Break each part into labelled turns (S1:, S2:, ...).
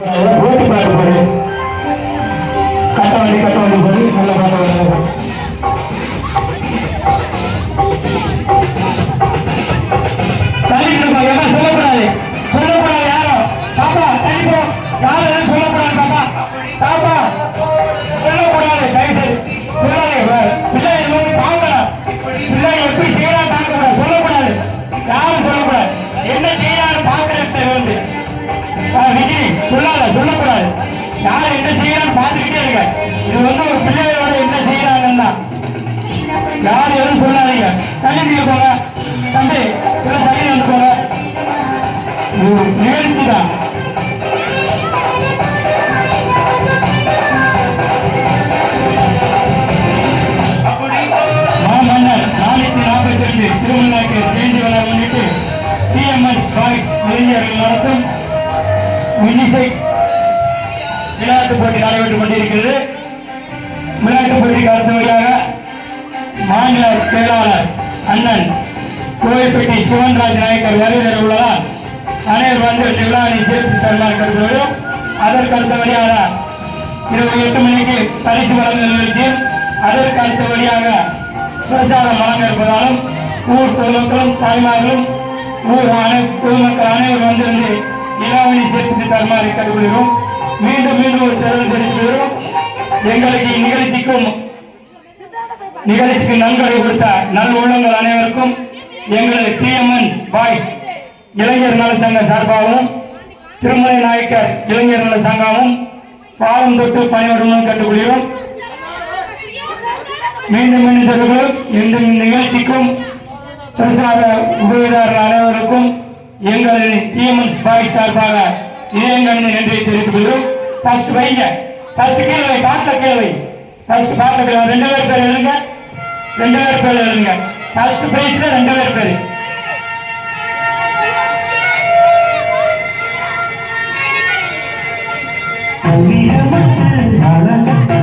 S1: ஓட்டி பாட்டு போடு கட்டவண்டி கட்டவண்டி போடு நல்ல பாட்டு நல்ல தள்ளிட்டு எல்லாம் சொல்லக்கூடாது சொல்லக்கூடாது யாரும் பாப்பா தள்ளிப்போ யாரும் எதுவும் சொல்லக்கூடாது. பாப்பா பாப்பா சொல்லக்கூடாது தயவுசெய்து சொல்லாதீங்க எப்படி செய்யலாம் தாங்கக்கூடாது சொல்லக்கூடாது யாரும் சொல்லக்கூடாது. என்ன செய்யலாம்னு பார்க்கறது வந்து ஆ, சொல்லாத சொல்லக்கூடாது. யார் என்ன செய்யறான்னு பார்த்துக்கிட்டே இருங்க. இது வந்து ஒரு பிள்ளைகளோட என்ன செய்யறாங்கன்னா யாரும் எதுவும் சொல்லாதீங்க. தள்ளி போங்க. தம்பி சில தள்ளி வந்து போங்க. நிகழ்ச்சி தான். மாமன்னர் நானூத்தி நாற்பத்தி எட்டு திருமணாக்கு ஜெயந்தி விழா முன்னிட்டு டிஎம்எஸ் பாய்ஸ் இளைஞர்கள் நடத்தும் இன்னிசை விளையாட்டு போட்டி நடைபெற்றுக் கொண்டிருக்கிறது. விளையாட்டு போட்டிக்கு அடுத்தபடியாக மாநில செயலாளர் அண்ணன் கோவில்பட்டி சிவன்ராஜ் நாயக்கர் வருகிற உள்ளதால் அனைவர் வந்து விழாவை சேர்த்து தருமாறு கருதுகிறோம் அதற்கு அடுத்தபடியாக இருபது எட்டு மணிக்கு பரிசு வழங்கல் நிகழ்ச்சி அதற்கு அடுத்தபடியாக பிரசாரம் வழங்க இருப்பதாலும் ஊர் பொதுமக்களும் தாய்மார்களும் ஊர் அனை பொதுமக்கள் அனைவரும் வந்திருந்து இலாவணி சேர்த்து தருமாறி கருதுகிறோம் மீண்டும் மீண்டும் ஒரு தேர்தல் தெரிவிக்கிறோம் எங்களுக்கு இந்நிகழ்ச்சிக்கும் நிகழ்ச்சிக்கு நன்கொடை கொடுத்த நல் உள்ளங்கள் அனைவருக்கும் எங்களது டிஎம்என் பாய்ஸ் இளைஞர் நல சங்க சார்பாகவும் திருமலை நாயக்கர் இளைஞர் நல சங்கமும் பாலம் தொட்டு பணிபுரியும் கேட்டுக்கொள்கிறோம் மீண்டும் மீண்டும் தெரிவிக்கிறோம் இந்த நிகழ்ச்சிக்கும் பிரசாத உபயோகதாரர்கள் அனைவருக்கும் எங்களது டிஎம்என் பாய்ஸ் சார்பாக இதயங்களின் நன்றியை தெரிவித்துக் கொள்கிறோம். ஃபர்ஸ்ட் வைங்க. ஃபர்ஸ்ட் கீழே பாட்டில் கீழே வை ஃபர்ஸ்ட் பாட்டில் கீழே. ரெண்டு பேர் பேர் எழுதுங்க. ரெண்டு பேர் பேர் எழுதுங்க. ஃபர்ஸ்ட் பிரைஸ்ல ரெண்டு பேர் பேர். அதை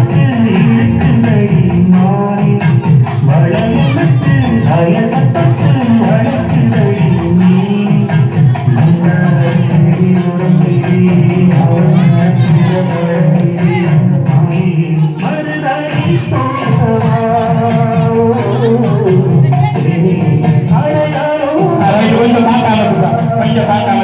S1: கொஞ்சம் பார்க்காம கொஞ்சம் பார்க்காம